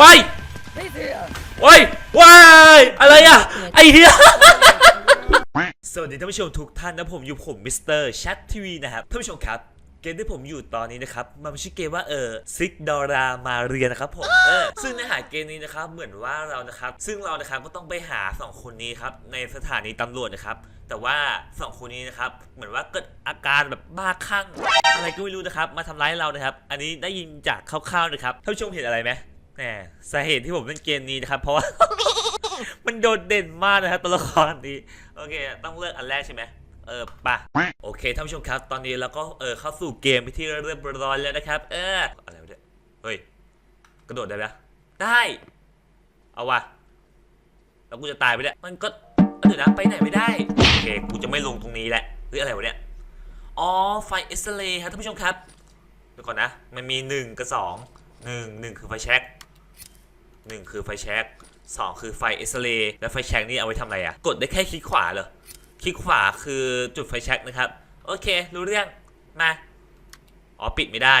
ว้ายว้ายว้ายอะไรอะ ไอเหี้ยสวัสดีท่านผู้ชมทุกท่านนะผมอยู่ผมมิสเตอร์ชัดทีวีนะครับท่านผู้ชมครับเกมที่ผมอยู่ตอนนี้นะครับมันไม่ใช่เกมว่าเออซิกดอรามาเรียนะครับผมเออซึ่งในหาเกมนี้นะครับเหมือนว่าเรานะครับ ซึ่งเรานะครับก็ต้องไปหาสองคนนี้ครับในสถานีตำรวจนะครับแต่ว่าสองคนนี้นะครับเหมือนว่าเกิดอาการแบบบ้าคลั่งอะไรก็ไม่รู้นะครับ มาทำร้ายเรานะครับ อันนี้ได้ยินจากคร่าวๆนะครับท่านผู้ชมเห็นอะไรไหม มสาเหตุที่ผมเล่นเกมนี้นะครับ เพราะว่า มันโดดเด่นมากนะครับตัวละครนี้ โอเค ต้องเลือกอันแรกใช่ไหมเออปะโอเคท่านผู้ชมครับ ตอนนี้เราก็เออเข้าสู่เกมไปที่เรียบร้อยแล้วนะครับ เอออะไรวะเนี่ยเฮ้ย กระโดดได้ไหมได้ เอาวะแล้วกูจะตายไปเนี่ยมันก็เดี๋ยวนะไปไหนไม่ได้ โอเค กูจะไม่ลงตรงนี้แหละหรืออะไรวะเนี่ยอ๋อไฟเอสเลครับท่านผู้ชมครับเดี๋ยวก่อนนะ มันมีหนึ่งกับสองหนึ่งหนึ่งคือไฟแช็ก หนึ่งคือไฟแช็กสองคือไฟเอ็กซเรย์แล้วไฟแช็กนี่เอาไว้ทำอะไรอะกดได้แค่คลิกขวาเหรอคลิกขวาคือจุดไฟแช็กนะครับ โอเค รู้เรื่องมาอ๋อปิดไม่ได้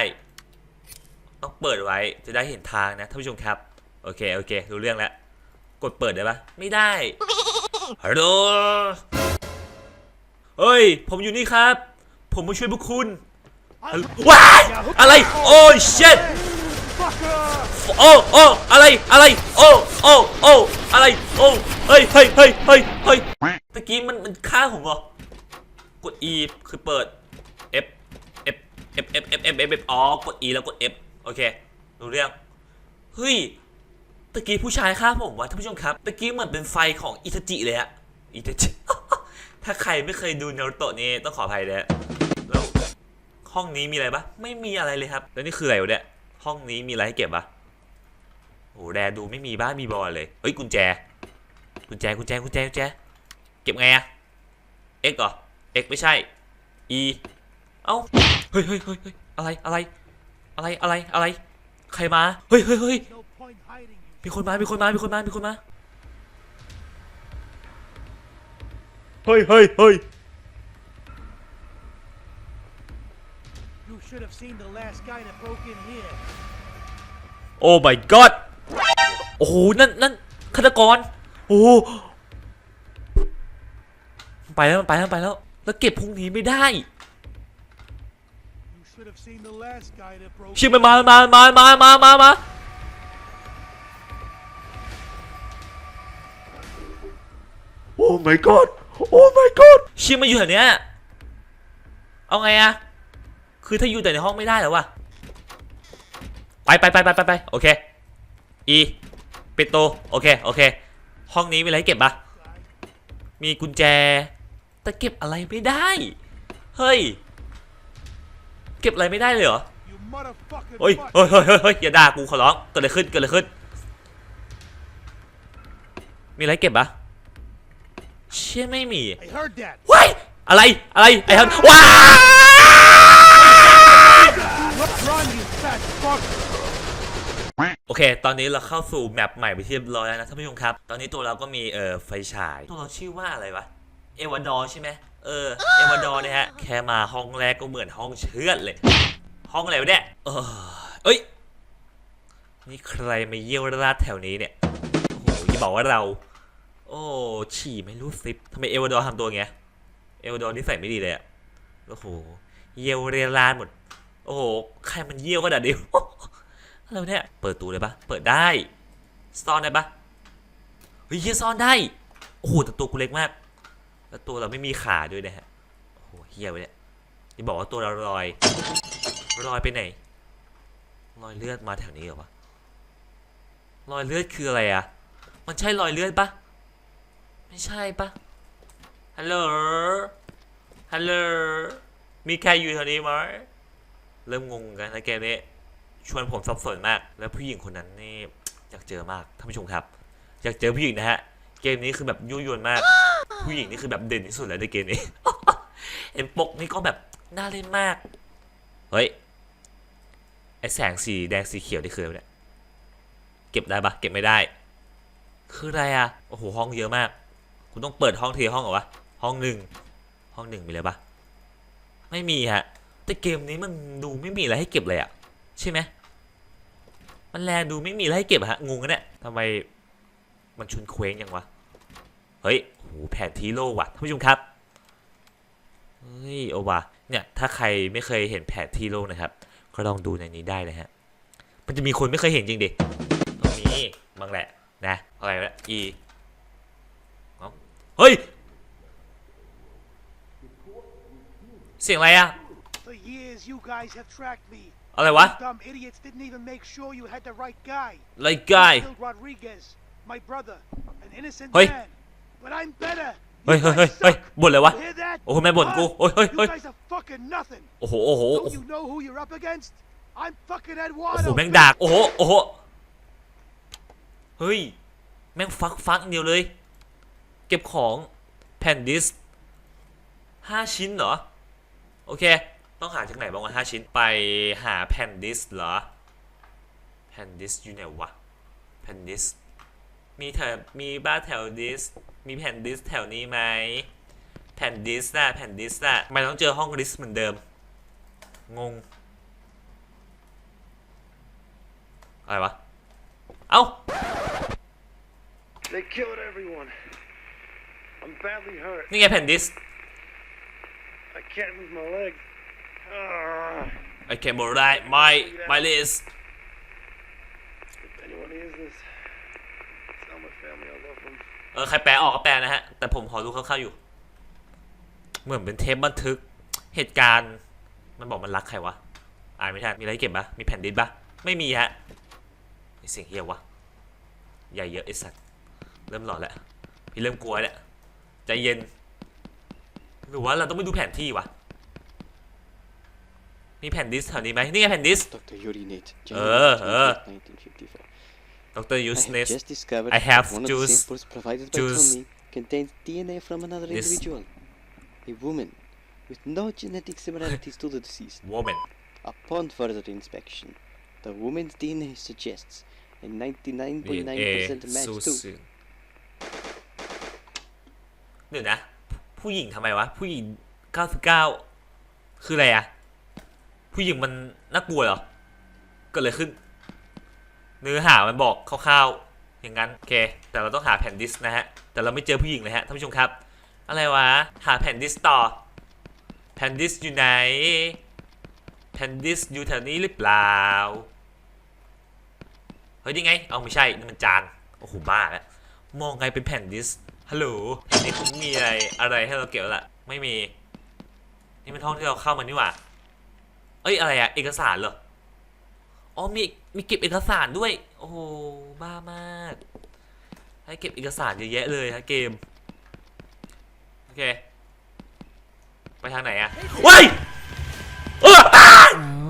ต้องเปิดไว้จะได้เห็นทางนะท่านผู้ชมครับ โอเค โอเค รู้เรื่องแล้ว กดเปิดได้ปะไม่ได้ฮัลโหลเฮ้ย ผมอยู่นี่ครับ ผมมาช่วยพวกคุณว้ายอะไร โอ้ย shit โอ้โอ้อะไรอะไร โอ้โอ้โอ้อะไร โอ้เฮ้ยเฮ้ยเฮ้ยเฮ้ยเฮ้ยตะกี้มันมันฆ่าผมเหรอกด E คือเปิด F F F F F F F F อ๋อกด E แล้วกด F โอเครู้เรื่องเฮ้ยตะกี้ผู้ชายฆ่าผมวะท่านผู้ชมครับตะกี้เหมือนเป็นไฟของอิตาจิเลยอะอิตาจิถ้าใครไม่เคยดูนารูโตะนี่ต้องขออภัยเลยแล้วห้องนี้มีอะไรปะไม่มีอะไรเลยครับ แล้วนี่คืออะไรวะเนี่ย ห้องนี้มีอะไรให้เก็บปะโอ้แรดูไม่มีบ้านมีบอลเลย เฮ้ยกุญแจ กุญแจกุญแจกุญแจกุญแจ เก็บไงอะ X เหรอ X ไม่ใช่ E เอ้า เฮ้ยเฮ้ยเฮ้ยเฮ้ยอะไรอะไร อะไรอะไรอะไร ใครมา เฮ้ยเฮ้ยเฮ้ยมีคนมา มีคนมา มีคนมา มีคนมา เฮ้ยเฮ้ยเฮ้ย You should have seen the last guy that broke in here. โอ้ my god โอ้โห นั่น นั่นฆาตกร โอ้โหมันไปแล้วมันไปแล้วมันไปแล้ว แล้วเก็บพรุ่งนี้ไม่ได้ You should have seen the last guy that broke ชิบมันมามามามามามามาโอ้ my god โอ้ my god ชิบมาอยู่แถวเนี้ย เอาไงอะ คือถ้าอยู่แต่ในห้องไม่ได้แล้ววะไปไปไปไปไปไปโอเคอีปิดโตะโอเคโอเค ห้องนี้มีอะไรให้เก็บปะมีกุญแจ แต่เก็บอะไรไม่ได้ เฮ้ย เก็บอะไรไม่ได้เลยเหรอ You motherfucking เฮ้ย butt. เฮ้ยเฮ้ยเฮ้ยเฮ้ยอย่าด่ากูขอร้องเกิดอะไรขึ้นเกิดอะไรขึ้น มีอะไรเก็บปะเชี่ยไม่มี I heard that. ว้ายอะไรอะไรไอ้ฮันว้าย Look, run, you fat fuck. โอเค ตอนนี้เราเข้าสู่แมปใหม่ไปที่เรียบร้อยแล้วนะท่านผู้ชมครับ ตอนนี้ตัวเราก็มีเอ่อไฟฉาย ตัวเราชื่อว่าอะไรวะ เอวาดอร์ใช่ไหมเออ เอวาดอร์เนี่ยฮะ แค่มาห้องแรกก็เหมือนห้องเชือดเลย ห้องอะไรวะเนี่ยเออเอ้ย นี่ใครมาเยี่ยวราดแถวนี้เนี่ย โอ้โหอย่าบอกว่าเรา โอ้ ฉี่ไม่รู้ซิปทำไมเอวาดอร์ทำตัวอย่างเงี้ย เอวาดอร์นิสัยไม่ดีเลยอะโอ้โห เยี่ยวเรียราดหมด โอ้โห ใครมันเยี่ยวขนาดนี้ อะไรวเนี่ย เปิดตูเลยปะเปิดได้ ซ่อนได้ปะเฮ้ยเฮียซ่อนได้ โอ้โหแต่ตัวกูเล็กมาก แล้วตัวเราไม่มีขาด้วยนะฮะ โอ้โหเฮี้ยวะเนี่ยจะบอกว่าตัวเราลอย ลอยไปไหนรอยเลือดมาแถวนี้เหรอวะรอยเลือดคืออะไรอะ มันใช่รอยเลือดปะไม่ใช่ปะฮัลโหล ฮัลโหล มีใครอยู่แถวนี้ไหมเริ่มงงกันนะเกมนี้ ชวนผมสับสนมาก แล้วผู้หญิงคนนั้นนี่อยากเจอมากท่านผู้ชมครับ อยากเจอผู้หญิงนะฮะ เกมนี้คือแบบยั่วยวนมาก ผู้หญิงนี่คือแบบเด่นที่สุดแล้วในเกมนี้ เอ็มปกนี่ก็แบบน่าเล่นมาก เฮ้ยไอแสงสีแดงสีเขียวนี่คืออะไรเนี่ยเก็บได้ปะเก็บไม่ได้ คืออะไรอะโอ้โหห้องเยอะมาก คุณต้องเปิดห้องทีห้องเหรอวะห้องหนึ่งห้องหนึ่งมีอะไรปะไม่มีฮะแต่เกมนี้มันดูไม่มีอะไรให้เก็บเลยอะ ใช่ไหมมันแลดูไม่มีอะไรให้เก็บฮะงงกันเนี่ยทำไมมันชุนเคว้งยังวะ เฮ้ยโหแผนที่โลกว่ะท่านผู้ชมครับ เฮ้ยโอวะเนี่ยถ้าใครไม่เคยเห็นแผนที่โลกนะครับ ก็ลองดูในนี้ได้นะฮะ มันจะมีคนไม่เคยเห็นจริงดิตรงนี้บางแหละนะอะไรวะอ้าเฮ้ย เสียงอะไรอะ For years, you guys have tracked me. อะไรวะ You dumb idiots didn't even make sure you had the right guy. ไรกาย You killed Rodriguez, my brother, an innocent Hey. man. But I'm better. เฮ้ย You เฮ้ยเฮ้ย guys เฮ้ย suck. บ่นเลยวะ You hear that? โอ้โหแม่บ่นกู Huh? โอ้ยเฮ้ย You เฮ้ย guys are fucking nothing. โอ้โห โอ้โห โอ้ Don't โห you know who you're up against? I'm fucking โอ้ Eduardo. โหแม่งดากโอ้โห โอ้โห เฮ้ย แม่งฟักฟักเดียวเลย เก็บของแผ่นดิสห้าชิ้นเหรอ โอเค ต้องหาจากไหนบ้างวะห้าชิ้นไปหาแผ่นดิสเหรอ แผ่นดิสอยู่ไหนวะ แผ่นดิส มีแถวมีบ้านแถวดิส มีแผ่นดิสแถวนี้ไหม แผ่นดิสน่ะแผ่นดิสน่ะทำไมต้องเจอห้องดิสเหมือนเดิม งง อะไรวะ เอ้า They killed everyone. I'm badly hurt. นี่ไงแผ่นดิส I can't move my legs. Ah. I can more right my my list If anyone hears this, tell my family I love them. เออใครแปลออกก็แปลนะฮะ แต่ผมขอรู้คร่าวๆอยู่ เหมือนเป็นเทปบันทึกเหตุการณ์ มันบอกมันรักใครวะ อ่านไม่ทันมีอะไรให้เก็บปะมีแผ่นดิสปะไม่มีฮะไอเสียงเฮียวะ ใหญ่เยอะไอสัตว์ เริ่มหลอนแล้ว พี่เริ่มกลัวแล้วใจเย็น หรือว่าเราต้องไปดูแผนที่วะ มีแผ่นดิสแถวนี้ไหมนี่ไงแผ่นดิส Dr. Urinate, Uh, January uh. 1954. ดรยู I สเน have ส just discovered I have that one juice- of the samples provided by juice- Tommy contains DNA from another This- individual, a woman with no genetic similarities to the deceased. woman Upon further inspection, the woman's DNA suggests a 99.9% match ซู to ซึเดี๋ยวนะ ผู้หญิงทำไมวะ ผู้หญิง 99 คืออะไรอะ ผู้หญิงมันน่ากลัวเหรอกิดอะไรขึ้น เนื้อหามันบอกคร่าวๆอย่างนั้นโอเค แต่เราต้องหาแผ่นดิสนะฮะแต่เราไม่เจอผู้หญิงเลยฮะท่านผู้ชมครับ อะไรวะหาแผ่นดิสต่อแผ่นดิสอยู่ไหนแผ่นดิสอยู่แถวนี้หรือเปล่าเฮ้ยนี่ไง เอาไม่ใช่นี่มันจานโอ้โหบ้าแล้วมองไงเป็นแผ่นดิสฮัลโหลแผ่นดิสมันมีอะไรอะไรให้เราเก็บล่ะไม่มี นี่เป็นห้องที่เราเข้ามานี่หว่า เอ้ยอะไรอะเอกสารเหรอ อ๋อมีมีเก็บเอกสารด้วย โอ้โหบ้ามาก ให้เก็บเอกสารเยอะแยะเลยฮะเกม โอเค ไปทางไหนอะเว้ยเอออะ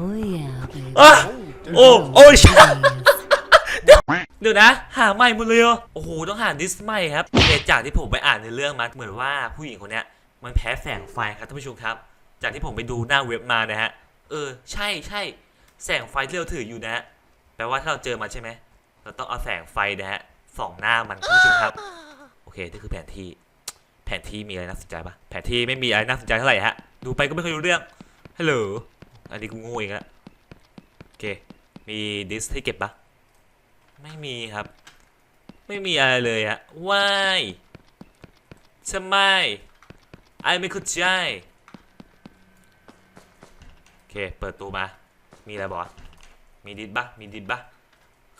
Oh yeah, baby. อะโอ้โอ้ย Yes. เดี๋ยวนะ หาใหม่หมดเลยเหรอโอ้โห ต้องหาดิสใหม่ครับเหตุจากที่ผมไปอ่านในเรื่องมาเหมือนว่าผู้หญิงคนเนี้ยมันแพ้แสงไฟครับท่านผู้ชมครับ จากที่ผมไปดูหน้าเว็บมานะฮะ เออ ใช่ใช่แสงไฟที่เราถืออยู่นะฮะแปลว่าถ้าเราเจอมาใช่ไหมเราต้องเอาแสงไฟนะฮะส่องหน้ามันท่านผู้ชมครับ โอเคนี่คือแผนที่ แผนที่มีอะไรน่าสนใจปะแผนที่ไม่มีอะไรน่าสนใจเท่าไหร่ฮะดูไปก็ไม่ค่อยรู้เรื่องฮัลโหลอันนี้กูโงูอีกแล้วโอเค มีดิสให้เก็บปะไม่มีครับ ไม่มีอะไรเลยอะว่ายทำไมไอไม่เข้าใจ เค เปิดตัวมา มีอะไรบอกวะมีดิสปะมีดิสปะ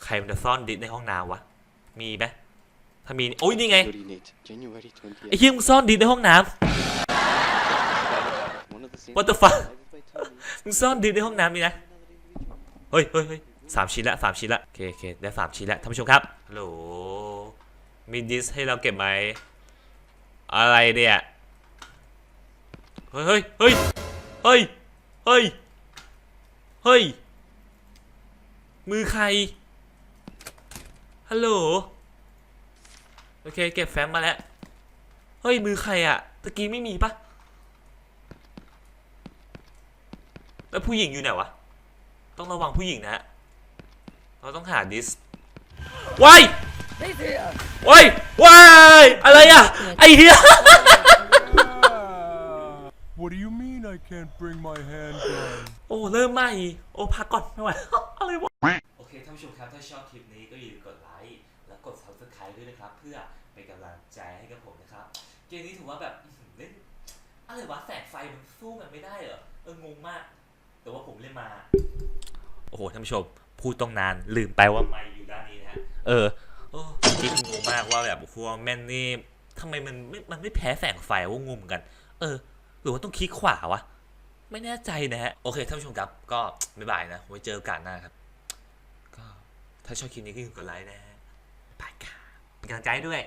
ใครมันจะซ่อนดิสในห้องน้ำวะ มีไหมถ้ามี โอ้ยนี่ไง ไอ้เหี้ยมึงซ่อนดิสในห้องน้ One of the What the fuck? มึงซ่อนดิสในห้องน้ำนี่นะ เฮ้ยเฮ้ยเฮ้ยสามชิ้นละสามชิ้นละโอเคโอเคได้สามชิ้นละท่านผู้ชมครับฮัลโหลมีดิสให้เราเก็บไหมอะไรเนี่ย เฮ้ยเฮ้ยเฮ้ยเฮ้ย เฮ้ย มือใคร ฮัลโหล โอเค เก็บแฟ้มมาแล้ว เฮ้ย มือใครอะตะกี้ไม่มีปะแล้วผู้หญิงอยู่ไหนวะ ต้องระวังผู้หญิงนะฮะ เราต้องหาดิสว้ายว้ายว้ายอะไรอะไอ้เหี้ย What do you mean I can't bring my handgun? โอ้ เริ่มใหม่ โอ้ พักก่อนไม่ไหว อะไรวะ โอเคท่านานผู้ชมครับ ถ้าชอบคลิปนี้ก็อย่าลืมกดไลค์ และกด subscribe ด้วยนะครับ เพื่อเป็นกำลังใจให้กับผมนะครับ เกมนี้ถือว่าแบบอื้อหือเล่นอะไรวะแสงไฟมันสู้มันไม่ได้เหรอ เออ งงมาก แต่ว่าผมเล่นมา โอ้โหท่านผู้ชม พูดต้องนานลืมไปว่าไมค์อยู่ด้านนี้นะฮะ เออโอ้ที่งงมากว่าแบบพวกแม่นนี่ทำไมมันไม่มันไม่แพ้แสงไฟว่างงเหมือนกัน เออ หรือว่าต้องคลิกขวาวะ ไม่แน่ใจนะฮะ โอเคท่านผู้ชมครับ ก็บ๊ายบายนะ ไว้เจอกันหน้าครับ ก็ถ้าชอบคลิปนี้ก็อย่าลืมกดไลค์นะฮะบายค่ะเป็นกำลังใจด้วย